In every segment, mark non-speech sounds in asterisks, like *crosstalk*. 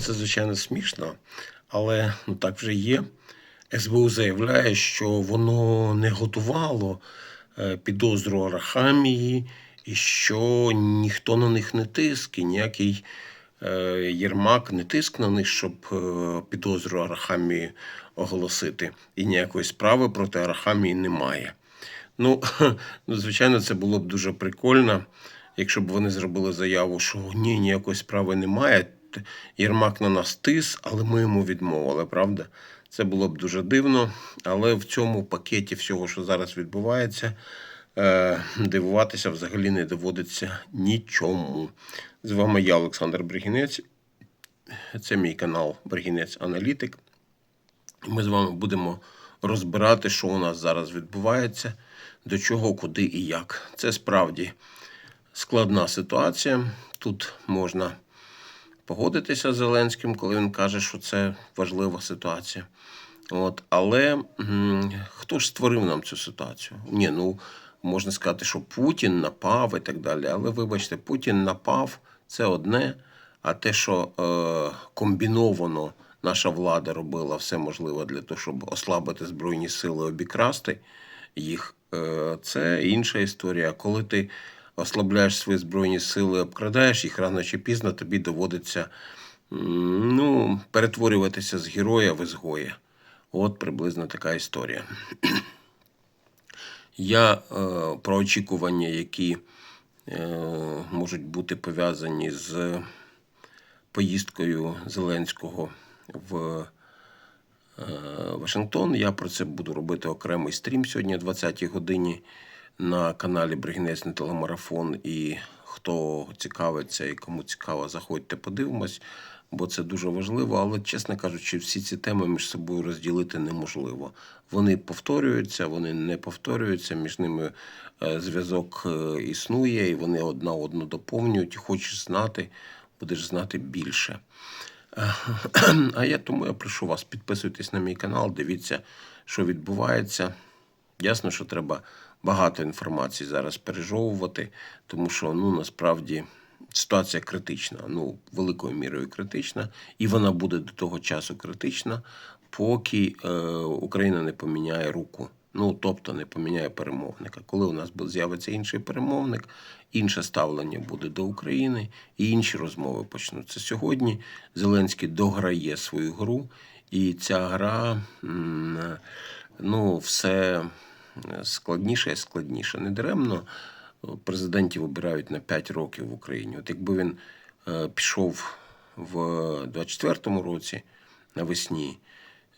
Це, звичайно, смішно, але ну, так вже є. СБУ заявляє, що воно не готувало е, підозру Арахамії і що ніхто на них не тиск, і ніякий е, Єрмак не тиск на них, щоб е, підозру Арахамії оголосити. І ніякої справи проти Арахамії немає. Ну, *laughs* ну, звичайно, це було б дуже прикольно, якщо б вони зробили заяву, що ні, ніякої справи немає. Єрмак на нас тис, але ми йому відмовили, правда? Це було б дуже дивно. Але в цьому пакеті всього, що зараз відбувається, е, дивуватися взагалі не доводиться нічому. З вами я, Олександр Бригінець. Це мій канал Бригінець Аналітик. Ми з вами будемо розбирати, що у нас зараз відбувається, до чого, куди і як. Це справді складна ситуація. Тут можна погодитися з Зеленським, коли він каже, що це важлива ситуація. От, але м, хто ж створив нам цю ситуацію? Ні, ну можна сказати, що Путін напав і так далі. Але вибачте, Путін напав це одне, а те, що е, комбіновано наша влада робила все можливе для того, щоб ослабити Збройні сили, обікрасти їх, е, це інша історія. Коли ти ослабляєш свої збройні сили, обкрадаєш їх рано чи пізно, тобі доводиться ну, перетворюватися з героя в ізгоя. От приблизно така історія. Я е, про очікування, які е, можуть бути пов'язані з поїздкою Зеленського в е, Вашингтон. Я про це буду робити окремий стрім сьогодні о 20-й годині на каналі Бригінець телемарафон. І хто цікавиться і кому цікаво, заходьте, подивимось, бо це дуже важливо. Але, чесно кажучи, всі ці теми між собою розділити неможливо. Вони повторюються, вони не повторюються, між ними е, зв'язок е, існує, і вони одна одну доповнюють. І хочеш знати, будеш знати більше. *clears throat* А я тому я прошу вас, підписуйтесь на мій канал, дивіться, що відбувається. Ясно, що треба багато інформації зараз пережовувати, тому що ну насправді ситуація критична, ну великою мірою критична, і вона буде до того часу критична, поки е, Україна не поміняє руку. Ну, тобто не поміняє перемовника. Коли у нас з'явиться інший перемовник, інше ставлення буде до України і інші розмови почнуться. Сьогодні Зеленський дограє свою гру, і ця гра ну, все складніше і складніше. Недаремно президентів обирають на 5 років в Україні. От якби він е, пішов в 24-му році навесні,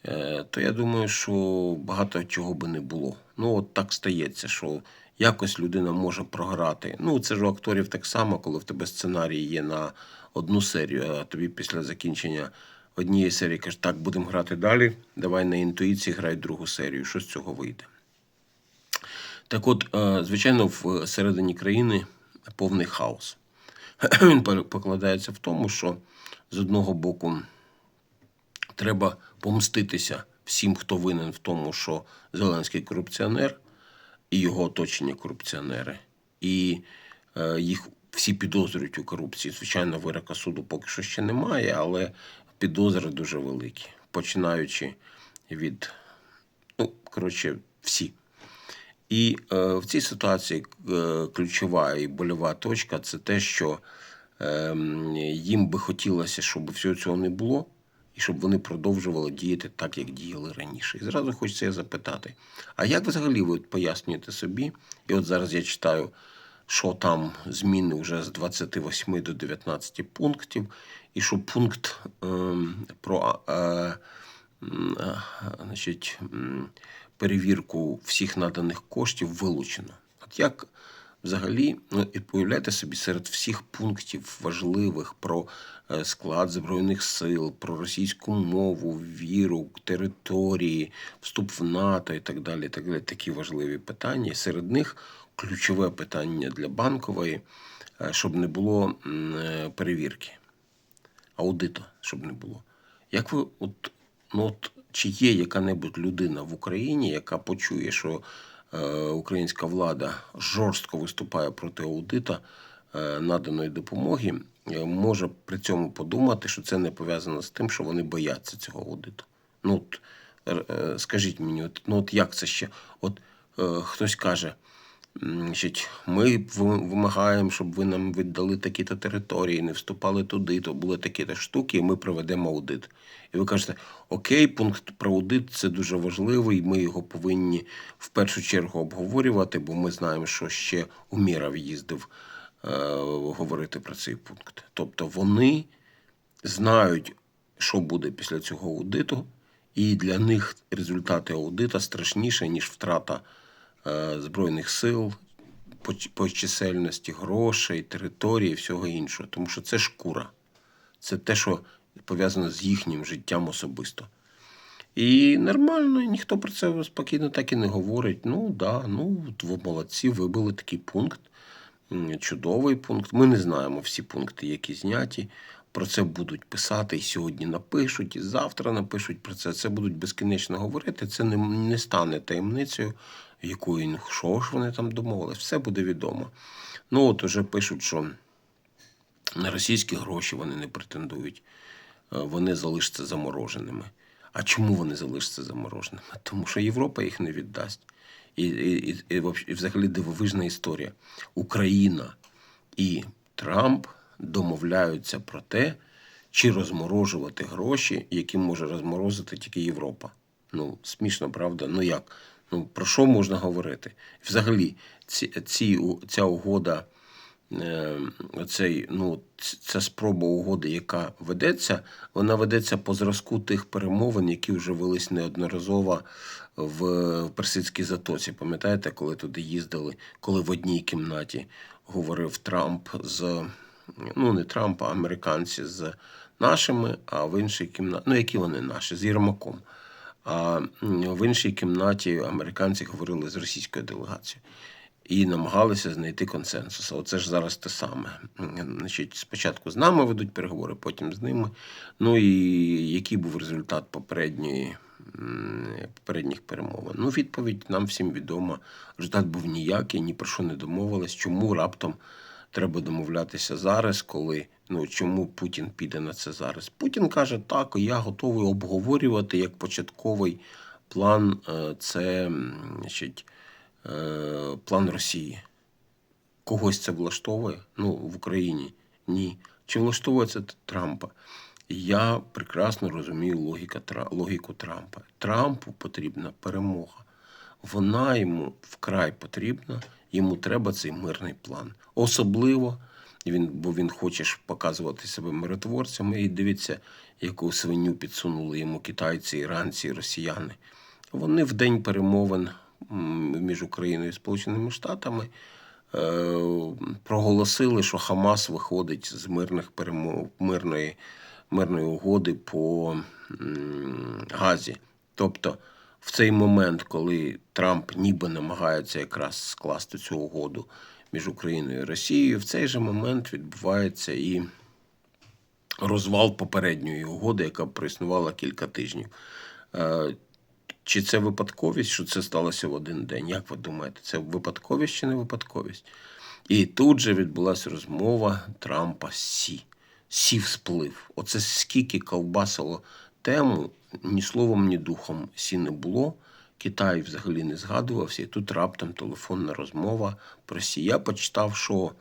е, то я думаю, що багато чого би не було. Ну, от так стається, що якось людина може програти. Ну, це ж у акторів так само, коли в тебе сценарій є на одну серію, а тобі після закінчення однієї серії кажуть, так, будемо грати далі, давай на інтуїції грай другу серію. Що з цього вийде? Так от, е, звичайно, всередині країни повний хаос. *clears throat* Він покладається в тому, що з одного боку треба помститися всім, хто винен в тому, що Зеленський корупціонер і його оточення корупціонери, і е, їх всі підозрюють у корупції. Звичайно, вирока суду поки що ще немає, але підозри дуже великі, починаючи від, ну, коротше, всі. І е, в цій ситуації е, ключова і больова точка це те, що е, їм би хотілося, щоб всього цього не було, і щоб вони продовжували діяти так, як діяли раніше. І зразу хочеться запитати: а як взагалі ви пояснюєте собі? І от зараз я читаю, що там зміни вже з 28 до 19 пунктів, і що пункт е, про. Е, е, значить, м, перевірку всіх наданих коштів вилучено. От як взагалі ну, собі серед всіх пунктів важливих про е, склад Збройних сил, про російську мову, віру, території, вступ в НАТО і так далі, так далі такі важливі питання. Серед них ключове питання для банкової, е, щоб не було е, перевірки аудиту, щоб не було. Як ви, от, ну от чи є яка-небудь людина в Україні, яка почує, що е, українська влада жорстко виступає проти аудита е, наданої допомоги, е, може при цьому подумати, що це не пов'язано з тим, що вони бояться цього аудиту. Ну, от, скажіть мені, от, ну от як це ще? От е, хтось каже, ми вимагаємо, щоб ви нам віддали такі-то території, не вступали туди, то були такі-то штуки, і ми проведемо аудит. І ви кажете, окей, пункт про аудит це дуже важливий, ми його повинні в першу чергу обговорювати, бо ми знаємо, що ще Уміров їздив е, говорити про цей пункт. Тобто вони знають, що буде після цього аудиту, і для них результати аудита страшніше, ніж втрата Збройних сил, по, по чисельності грошей, території і всього іншого. Тому що це шкура. Це те, що пов'язано з їхнім життям особисто. І нормально, ніхто про це спокійно так і не говорить. Ну, да, ну, ви молодці, вибили такий пункт. Чудовий пункт. Ми не знаємо всі пункти, які зняті. Про це будуть писати і сьогодні напишуть, і завтра напишуть про це. Це будуть безкінечно говорити. Це не, не стане таємницею, якою що ж вони там домовились. Все буде відомо. Ну, от уже пишуть, що на російські гроші вони не претендують, Е, вони залишаться замороженими. А чому вони залишаться замороженими? Тому що Європа їх не віддасть. І, і, і, і взагалі дивовижна історія. Україна і Трамп домовляються про те, чи розморожувати гроші, які може розморозити тільки Європа. Ну, смішно, правда? Ну як? Ну, про що можна говорити? Взагалі, ці, ці, ця угода е, оцей, ну, ця спроба угоди, яка ведеться, вона ведеться по зразку тих перемовин, які вже велись неодноразово в Персидській затоці. Пам'ятаєте, коли туди їздили, коли в одній кімнаті говорив Трамп з ну не Трамп, а американці з нашими, а в іншій кімнаті, ну які вони наші, з Єрмаком. А в іншій кімнаті американці говорили з російською делегацією і намагалися знайти консенсус. Оце ж зараз те саме. Значить, спочатку з нами ведуть переговори, потім з ними. Ну і який був результат попередньої, попередніх перемовин? Ну, відповідь нам всім відома. Результат був ніякий, ні про що не домовились. Чому раптом треба домовлятися зараз, коли ну чому Путін піде на це зараз? Путін каже, так, я готовий обговорювати як початковий план. е, Це значить, е, план Росії. Когось це влаштовує? Ну, в Україні ні. Чи влаштовує це Трампа? Я прекрасно розумію логіка, логіку Трампа. Трампу потрібна перемога. Вона йому вкрай потрібна, йому треба цей мирний план. Особливо, він, бо він хоче показувати себе миротворцем. І дивіться, яку свиню підсунули йому китайці, іранці, росіяни. Вони в день перемовин між Україною і Сполученими Штатами е, проголосили, що Хамас виходить з мирних перемов, мирної, мирної угоди по Газі. Тобто, в цей момент, коли Трамп ніби намагається якраз скласти цю угоду між Україною і Росією, в цей же момент відбувається і розвал попередньої угоди, яка проіснувала кілька тижнів. Е, Чи це випадковість, що це сталося в один день? Як ви думаєте, це випадковість чи не випадковість? І тут же відбулася розмова Трампа з Сі. Сі всплив. Оце скільки ковбасило тему, ні словом, ні духом Сі не було. Китай взагалі не згадувався, і тут раптом телефонна розмова про Сі. Я почитав, що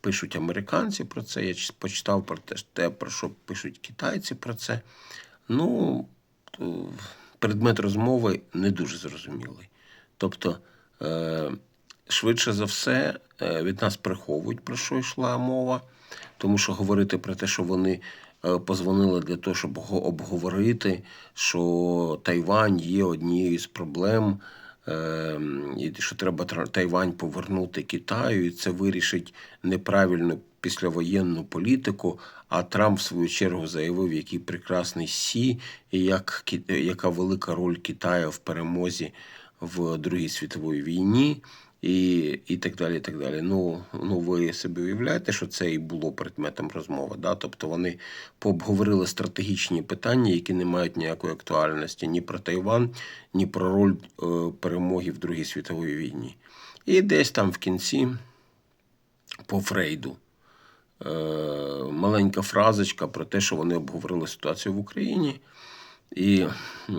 пишуть американці про це. Я почитав про те, про що пишуть китайці про це. Ну, предмет розмови не дуже зрозумілий. Тобто, е, швидше за все, е, від нас приховують, про що йшла мова, тому що говорити про те, що вони е, позвонили для того, щоб обговорити, що Тайвань є однією з проблем. е, І що треба Тайвань повернути Китаю, і це вирішить неправильну післявоєнну політику. А Трамп, в свою чергу, заявив, який прекрасний Сі, і як, яка велика роль Китаю в перемозі в Другій світовій війні, і, і так далі. і так далі. Ну, ну, ви собі уявляєте, що це і було предметом розмови. Да? Тобто вони пообговорили стратегічні питання, які не мають ніякої актуальності ні про Тайван, ні про роль е, перемоги в Другій світовій війні. І десь там в кінці по Фрейду е, маленька фразочка про те, що вони обговорили ситуацію в Україні. І е,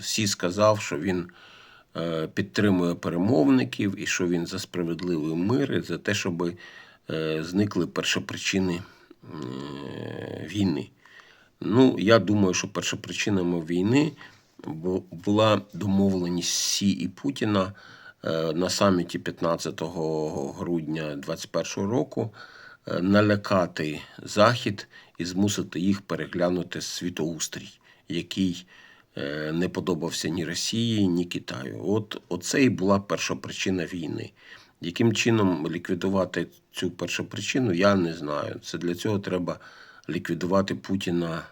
Сі сказав, що він підтримує перемовників і що він за справедливий мир і за те, щоб е, зникли першопричини е, війни. Ну, я думаю, що першопричинами війни була домовленість Сі і Путіна е, на саміті 15 грудня 2021 року е, налякати Захід і змусити їх переглянути світоустрій, який е, не подобався ні Росії, ні Китаю. От оце і була перша причина війни. Яким чином ліквідувати цю першу причину, я не знаю. Це для цього треба ліквідувати Путіна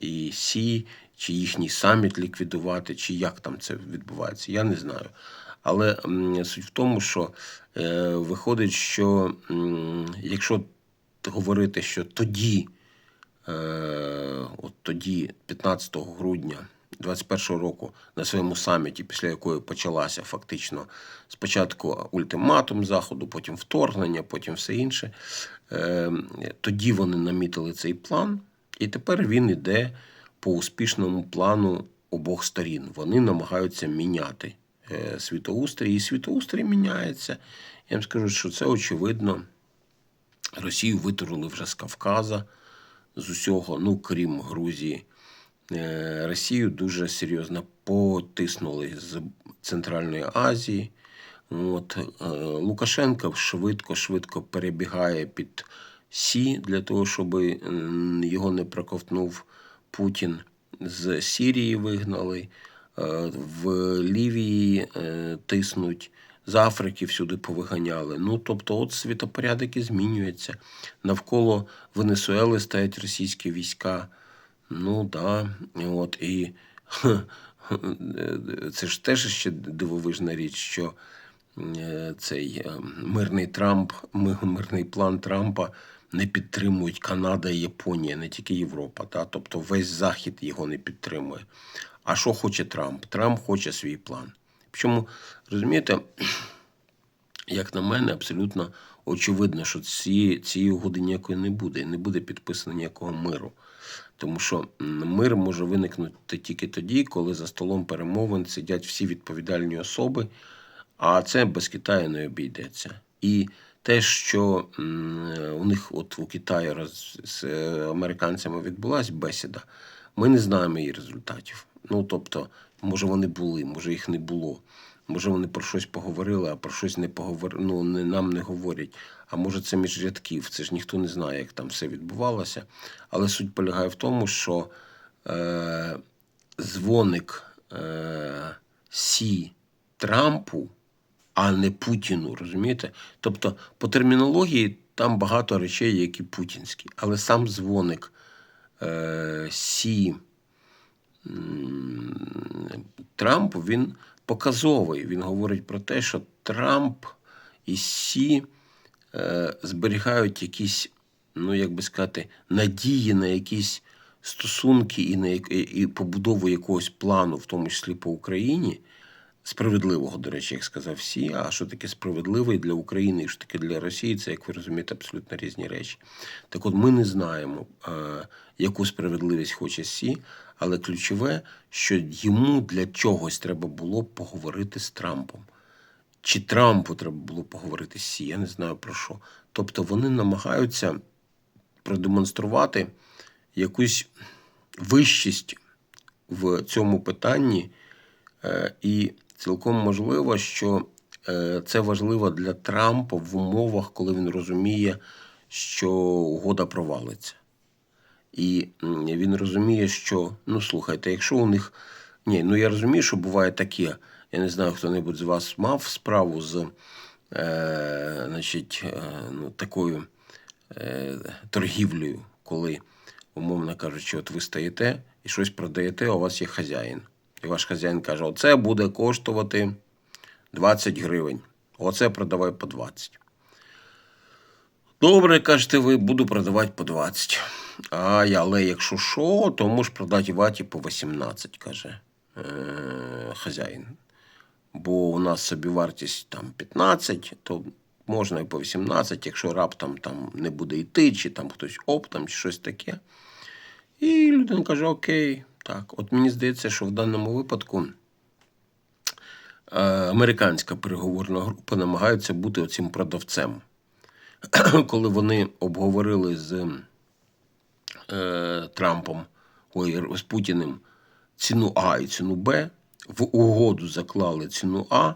і Сі, чи їхній саміт ліквідувати, чи як там це відбувається, я не знаю. Але суть в тому, що е, виходить, що м, якщо говорити, що тоді, е, от тоді, 15 грудня 21 року, на своєму саміті, після якої почалася фактично спочатку ультиматум Заходу, потім вторгнення, потім все інше. Е, тоді вони намітили цей план, і тепер він іде по успішному плану обох сторін. Вони намагаються міняти е, світоустрій, і світоустрій міняється. Я вам скажу, що це очевидно. Росію витурили вже з Кавказа, з усього, ну крім Грузії. Е, Росію дуже серйозно потиснули з Центральної Азії. От, е, Лукашенко швидко-швидко перебігає під Сі для того, щоб його не проковтнув Путін. З Сірії вигнали, е, в Лівії тиснуть, з Африки всюди повиганяли. Ну, тобто, от світопорядок і змінюється. Навколо Венесуели стоять російські війська. Ну да, от і *laughs* це ж теж ще дивовижна річ, що е, цей е, мирний Трамп, мирний план Трампа не підтримують Канада і Японія, не тільки Європа. Та? Тобто весь Захід його не підтримує. А що хоче Трамп? Трамп хоче свій план. Причому, розумієте, *clears throat* як на мене, абсолютно очевидно, що ці, цієї угоди ніякої не буде, і не буде підписано ніякого миру. Тому що мир може виникнути тільки тоді, коли за столом перемовин сидять всі відповідальні особи, а це без Китаю не обійдеться. І те, що у них от у Китаї з е, американцями відбулася бесіда, ми не знаємо її результатів. Ну тобто, може вони були, може їх не було. Може, вони про щось поговорили, а про щось не поговорили, ну, не, нам не говорять. А може, це між рядків, це ж ніхто не знає, як там все відбувалося. Але суть полягає в тому, що е, дзвоник е, Сі Трампу, а не Путіну, розумієте? Тобто, по термінології там багато речей, які путінські, але сам дзвоник е, Сі Трампу він показовий. Він говорить про те, що Трамп і Сі е, зберігають якісь, ну як би сказати, надії на якісь стосунки і на і- побудову якогось плану, в тому числі по Україні. Справедливого, до речі, як сказав Сі. А що таке справедливий для України і що таке для Росії, це, як ви розумієте, абсолютно різні речі. Так от ми не знаємо, е, яку справедливість хоче Сі, але ключове, що йому для чогось треба було поговорити з Трампом. Чи Трампу треба було поговорити з Сі, я не знаю про що. Тобто вони намагаються продемонструвати якусь вищість в цьому питанні. Е, І цілком можливо, що е, це важливо для Трампа в умовах, коли він розуміє, що угода провалиться. І він розуміє, що ну слухайте, якщо у них. Ні, ну я розумію, що буває таке. Я не знаю, хто-небудь з вас мав справу з е, значить, е, ну, такою е, торгівлею, коли, умовно кажучи, от ви стоїте і щось продаєте, а у вас є хазяїн. І ваш хазяїн каже: оце буде коштувати 20 гривень, оце продавай по 20. Добре, кажете ви, буду продавати по 20. А я, але якщо що, то можеш продати по 18, каже е, хазяїн. Бо у нас собівартість там 15, то можна і по 18, якщо раптом там не буде йти, чи там хтось оптом, чи щось таке. І людина каже: Окей, так. От мені здається, що в даному випадку е, американська переговорна група намагається бути оцим продавцем. *clears throat* Коли вони обговорили з е, Трампом, ой, з Путіним ціну А і ціну Б, в угоду заклали ціну А,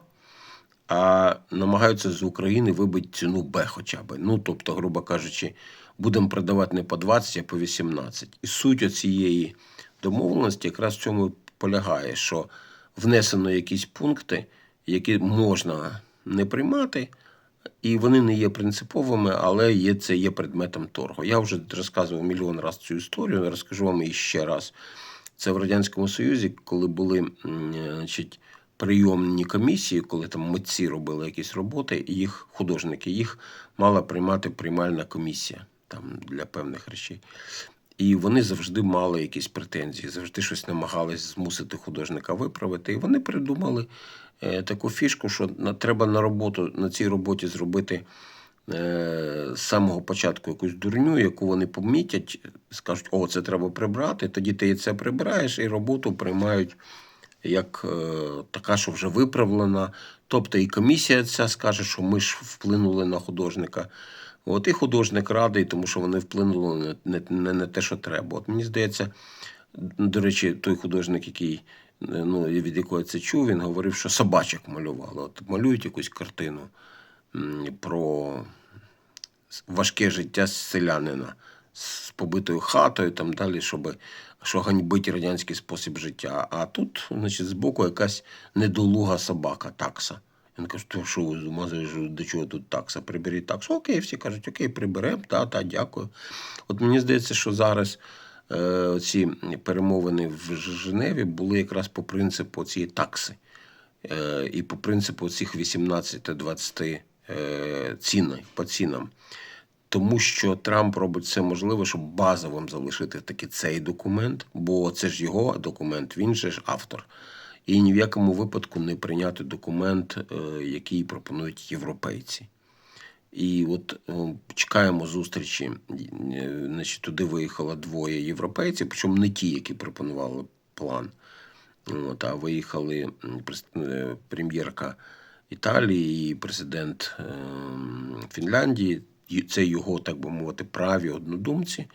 а намагаються з України вибити ціну Б хоча б. Ну, тобто, грубо кажучи, будемо продавати не по 20, а по 18. І суть цієї домовленості якраз в цьому полягає, що внесено якісь пункти, які можна не приймати, і вони не є принциповими, але є, це є предметом торгу. Я вже розказував мільйон разів цю історію, розкажу вам її ще раз. Це в Радянському Союзі, коли були значить, прийомні комісії, коли там митці робили якісь роботи, і їх художники, їх мала приймати приймальна комісія там, для певних речей. І вони завжди мали якісь претензії, завжди щось намагались змусити художника виправити. І вони придумали е, таку фішку, що треба на роботу на цій роботі зробити е, з самого початку якусь дурню, яку вони помітять, скажуть, о, це треба прибрати. Тоді ти це прибираєш, і роботу приймають як е, така, що вже виправлена. Тобто і комісія ця скаже, що ми ж вплинули на художника. От і художник радий, тому що вони вплинули не, не, не те, що треба. От мені здається, до речі, той художник, який е, ну, від якого я це чув, він говорив, що собачок малювали. От малюють якусь картину про важке життя селянина з побитою хатою, там далі, щоб що ганьбить радянський спосіб життя. А тут, значить, збоку якась недолуга собака, такса. Він каже, то що ви зумазуєш, до чого тут такса? Приберіть таксу. Окей, всі кажуть, окей, приберемо, та, та, дякую. От мені здається, що зараз е, ці перемовини в Женеві були якраз по принципу цієї такси. Е, і по принципу цих 18-20 е, цін, по цінам. Тому що Трамп робить все можливе, щоб базовим залишити таки цей документ, бо це ж його документ, він же ж автор. І ні в якому випадку не прийняти документ, е, який пропонують європейці. І от е, чекаємо зустрічі. Е, Значить, туди виїхало двоє європейців, причому не ті, які пропонували план. От, а виїхали прем'єрка Італії і президент Фінляндії. Це його, так би мовити, праві однодумці.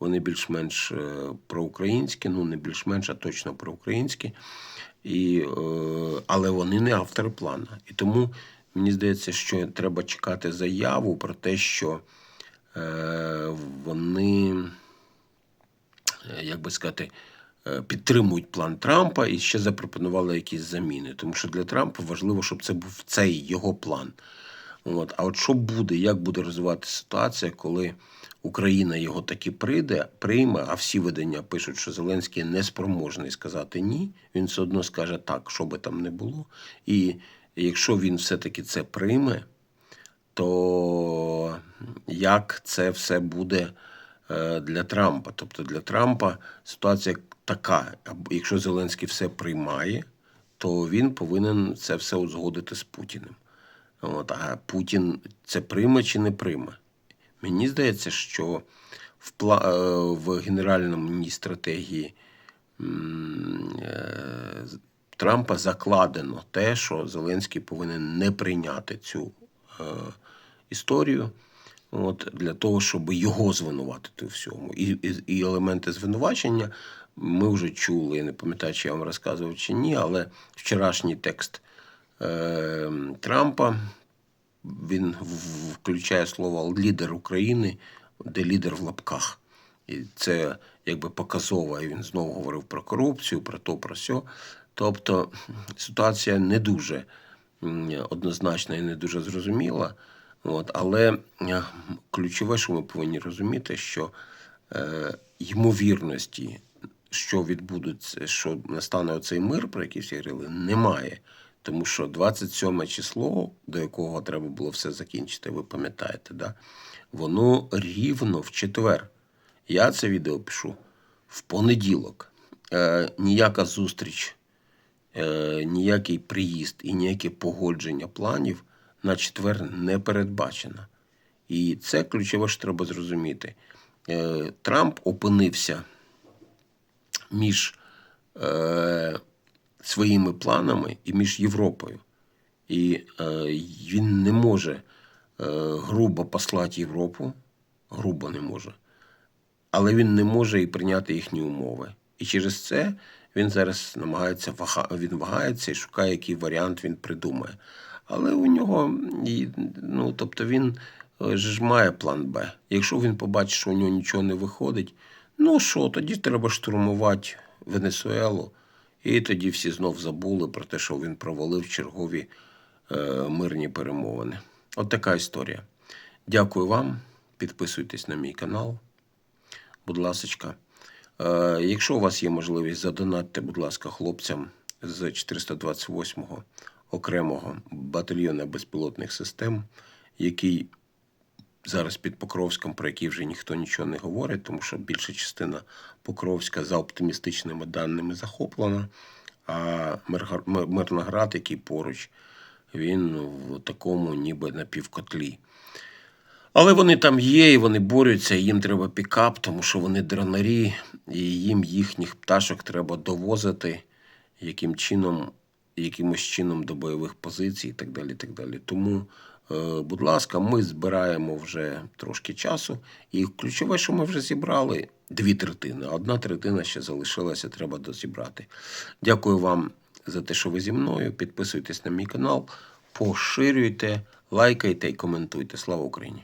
Вони більш-менш проукраїнські, ну не більш-менш, а точно проукраїнські. І, е, але вони не автори плану. І тому мені здається, що треба чекати заяву про те, що е, вони, е, як би сказати, підтримують план Трампа і ще запропонували якісь заміни. Тому що для Трампа важливо, щоб це був цей його план. От. А от що буде, як буде розвиватися ситуація, коли Україна його таки прийде, прийме, а всі видання пишуть, що Зеленський неспроможний сказати ні, він все одно скаже так, що би там не було. І якщо він все-таки це прийме, то як це все буде е, для Трампа? Тобто для Трампа ситуація така: якщо Зеленський все приймає, то він повинен це все узгодити з Путіним. От, а Путін це прийме чи не прийме? Мені здається, що в, пла... е, в генеральному стратегії е, Трампа закладено те, що Зеленський повинен не прийняти цю е, історію. От, для того, щоб його звинуватити у всьому. І, і, і елементи звинувачення ми вже чули. Я не пам'ятаю, чи я вам розказував чи ні, але вчорашній текст е, Трампа він включає слово лідер України, де лідер в лапках. І це якби показово. І він знову говорив про корупцію, про то, про сьо. Тобто ситуація не дуже однозначна і не дуже зрозуміла. От, але е, ключове, що ми повинні розуміти, що е, ймовірності, що відбудеться, що настане оцей мир, про який всі говорили, немає. Тому що 27 число, до якого треба було все закінчити, ви пам'ятаєте, да? воно рівно в четвер. Я це відео пишу в понеділок. Е, ніяка зустріч, е, ніякий приїзд і ніяке погодження планів на четвер не передбачена. І це ключове, що треба зрозуміти. Е, Трамп опинився між е, своїми планами і між Європою. І е, він не може е, грубо послати Європу, грубо не може, але він не може і прийняти їхні умови. І через це він зараз намагається він вагається і шукає, який варіант він придумає. Але у нього, ну, тобто він е, ж має план Б. Якщо він побачить, що у нього нічого не виходить, ну що, тоді треба штурмувати Венесуелу. І тоді всі знов забули про те, що він провалив чергові е, мирні перемовини. От така історія. Дякую вам. Підписуйтесь на мій канал. Будь ласочка. Е, якщо у вас є можливість, задонатьте, будь ласка, хлопцям з 428-го окремого батальйону безпілотних систем, який зараз під Покровськом, про який вже ніхто нічого не говорить, тому що більша частина Покровська за оптимістичними даними захоплена, а Мирноград, який поруч, він в такому ніби напівкотлі. Але вони там є, і вони борються, і їм треба пікап, тому що вони дронарі, і їм їхніх пташок треба довозити яким чином, якимось чином до бойових позицій і так далі. І так далі. Тому, будь ласка, ми збираємо вже трошки часу. І ключове, що ми вже зібрали дві третини. Одна третина ще залишилася, треба дозібрати. Дякую вам за те, що ви зі мною. Підписуйтесь на мій канал, поширюйте, лайкайте і коментуйте. Слава Україні!